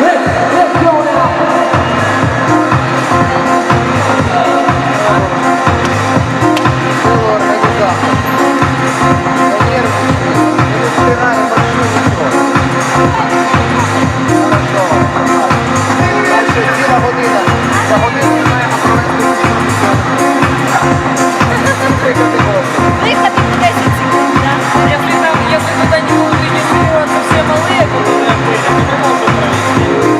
Whip, whip. aplauso para.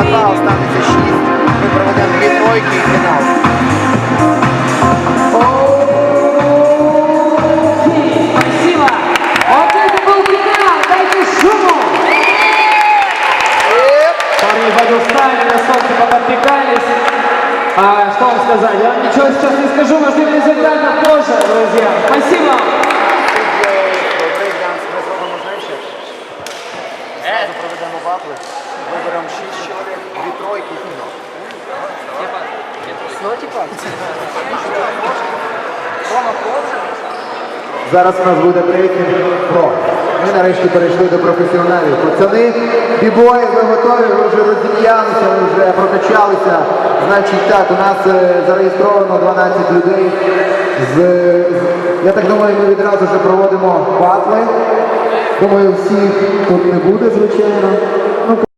на 2 останеться мы проводим две дві тройки і фінал. Спасибо. Вот это был финал. Дайте шуму. Парни подустали, насколько поподвигались. А что вам сказать? Я вам ничего сейчас не скажу, но ждем результатов тоже, друзья. Спасибо. Сразу проведемо вапли, Выберем щит. Зараз у нас буде третій про. Ми нарешті перейшли до професіоналів. Пацани, бібої, ви готові, ви вже розім'ялися, ви вже прокачалися. Значить так, у нас е, зареєстровано 12 людей. З, з- я так думаю, ми відразу вже проводимо батли. Думаю, всіх тут не буде, звичайно. Ну,